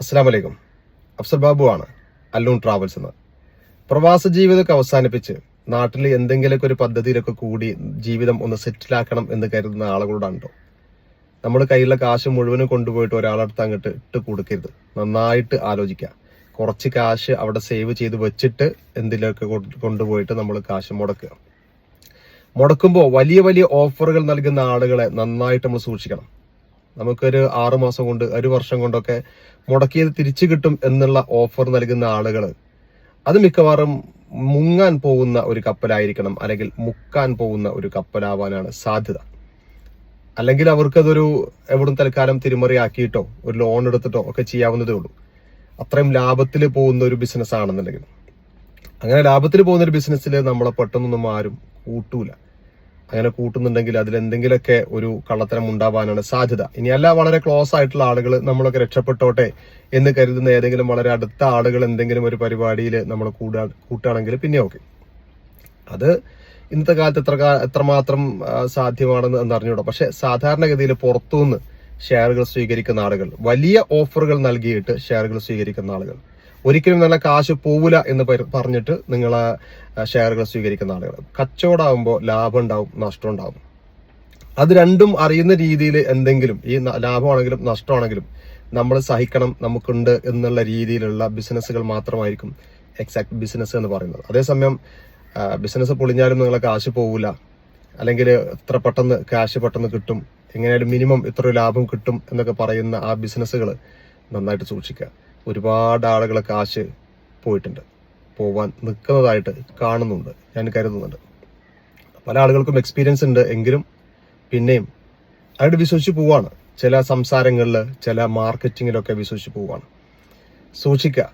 അസ്സാം വലൈക്കും അഫ്സൽ ബാബു ആണ് അല്ലൂൺ ട്രാവൽസ് എന്ന്. പ്രവാസ ജീവിതമൊക്കെ അവസാനിപ്പിച്ച് നാട്ടിൽ എന്തെങ്കിലുമൊക്കെ ഒരു പദ്ധതിയിലൊക്കെ കൂടി ജീവിതം ഒന്ന് സെറ്റിലാക്കണം എന്ന് കരുതുന്ന ആളുകളോടാണോ നമ്മൾ കയ്യിലുള്ള കാശ് മുഴുവനും കൊണ്ടുപോയിട്ട് ഒരാളടുത്ത് അങ്ങോട്ട് ഇട്ട് കൊടുക്കരുത്. നന്നായിട്ട് ആലോചിക്കുക. കുറച്ച് കാശ് അവിടെ സേവ് ചെയ്ത് വെച്ചിട്ട് എന്തിലൊക്കെ കൊണ്ടുപോയിട്ട് നമ്മൾ കാശ് മുടക്കുക. മുടക്കുമ്പോൾ വലിയ വലിയ ഓഫറുകൾ നൽകുന്ന ആളുകളെ നന്നായിട്ട് നമ്മൾ സൂക്ഷിക്കണം. നമുക്കൊരു ആറു മാസം കൊണ്ട് ഒരു വർഷം കൊണ്ടൊക്കെ മുടക്കിയത് തിരിച്ചു കിട്ടും എന്നുള്ള ഓഫർ നൽകുന്ന ആളുകൾ അത് മിക്കവാറും മുങ്ങാൻ പോകുന്ന ഒരു കപ്പലായിരിക്കണം അല്ലെങ്കിൽ മുക്കാൻ പോകുന്ന ഒരു കപ്പലാവാനാണ് സാധ്യത. അല്ലെങ്കിൽ അവർക്കതൊരു എവിടും തൽക്കാലം തിരിമറിയാക്കിയിട്ടോ ഒരു ലോൺ എടുത്തിട്ടോ ഒക്കെ ചെയ്യാവുന്നതേ ഉള്ളൂ. അത്രയും ലാഭത്തിൽ പോകുന്ന ഒരു ബിസിനസ് ആണെന്നുണ്ടെങ്കിൽ. അങ്ങനെ ലാഭത്തിൽ പോകുന്ന ഒരു ബിസിനസ്സിൽ നമ്മളെ പെട്ടെന്നൊന്നും ആരും കൂട്ടൂല. അങ്ങനെ കൂട്ടുന്നുണ്ടെങ്കിൽ അതിൽ എന്തെങ്കിലുമൊക്കെ ഒരു കള്ളത്തരം ഉണ്ടാവാനാണ് സാധ്യത. ഇനി അല്ല വളരെ ക്ലോസ് ആയിട്ടുള്ള ആളുകൾ നമ്മളൊക്കെ രക്ഷപ്പെട്ടോട്ടെ എന്ന് കരുതുന്ന ഏതെങ്കിലും വളരെ അടുത്ത ആളുകൾ എന്തെങ്കിലും ഒരു പരിപാടിയിൽ നമ്മൾ കൂടാ കൂട്ടുകയാണെങ്കിൽ പിന്നെ ഓക്കെ അത് ഇന്നത്തെ കാലത്ത് എത്ര എത്രമാത്രം സാധ്യമാണെന്ന് എന്ന് അറിഞ്ഞൂടാ. പക്ഷെ സാധാരണഗതിയിൽ പുറത്തുനിന്ന് ഷെയറുകൾ സ്വീകരിക്കുന്ന ആളുകൾ വലിയ ഓഫറുകൾ നൽകിയിട്ട് ഷെയറുകൾ സ്വീകരിക്കുന്ന ആളുകൾ ഒരിക്കലും നല്ല കാശ് പോവില്ല എന്ന് പറഞ്ഞിട്ട് നിങ്ങൾ ഷെയറുകൾ സ്വീകരിക്കുന്ന ആളുകൾ. കച്ചവടമാകുമ്പോൾ ലാഭം ഉണ്ടാവും നഷ്ടം ഉണ്ടാവും. അത് രണ്ടും അറിയുന്ന രീതിയിൽ എന്തെങ്കിലും ഈ ലാഭമാണെങ്കിലും നഷ്ടമാണെങ്കിലും നമ്മൾ സഹിക്കണം നമുക്കുണ്ട് എന്നുള്ള രീതിയിലുള്ള ബിസിനസ്സുകൾ മാത്രമായിരിക്കും എക്സാക്ട് ബിസിനസ് എന്ന് പറയുന്നത്. അതേസമയം ബിസിനസ് പൊളിഞ്ഞാലും നിങ്ങളെ കാശ് പോവില്ല. അല്ലെങ്കിൽ ഇത്ര പെട്ടെന്ന് കാശ് പെട്ടെന്ന് കിട്ടും. എങ്ങനെയാലും മിനിമം ഇത്ര ലാഭം കിട്ടും എന്നൊക്കെ പറയുന്ന ആ ബിസിനസ്സുകൾ നന്നായിട്ട് സൂക്ഷിക്കുക. ഒരുപാട് ആളുകളെ കാശ് പോയിട്ടുണ്ട്. പോവാൻ നിൽക്കുന്നതായിട്ട് കാണുന്നുണ്ട്. ഞാൻ കരുതുന്നുണ്ട്. പല ആളുകൾക്കും എക്സ്പീരിയൻസ് ഉണ്ട് എങ്കിലും പിന്നെയും അവരുടെ വിശ്വസിച്ച് പോവാണ്. ചില സംസാരങ്ങളിൽ ചില മാർക്കറ്റിങ്ങിലൊക്കെ വിശ്വസിച്ച് പോവാണ്. സൂക്ഷിക്കുക.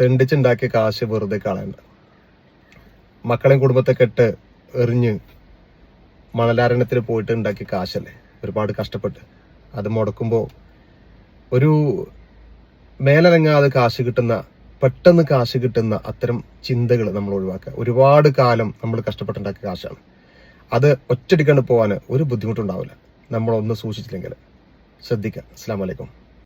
തെണ്ടിച്ചുണ്ടാക്കിയ കാശ് വെറുതെ കളയണ്ട. മക്കളെയും കുടുംബത്തെ കെട്ട് എറിഞ്ഞ് മണലാരണ്യത്തിൽ പോയിട്ട് ഉണ്ടാക്കിയ കാശല്ലേ? ഒരുപാട് കഷ്ടപ്പെട്ട്. അത് മുടക്കുമ്പോൾ ഒരു മേലനങ്ങാതെ കാശ് കിട്ടുന്ന പെട്ടെന്ന് കാശ് കിട്ടുന്ന അത്തരം ചിന്തകൾ നമ്മൾ ഒഴിവാക്കുക. ഒരുപാട് കാലം നമ്മൾ കഷ്ടപ്പെട്ടുണ്ടാക്കിയ കാശാണ്. അത് ഒറ്റടിക്കണ്ട് പോകാൻ ഒരു ബുദ്ധിമുട്ടുണ്ടാവില്ല നമ്മളൊന്ന് സൂക്ഷിച്ചില്ലെങ്കിൽ ശ്രദ്ധിക്കുക. അസ്സാം വലൈക്കും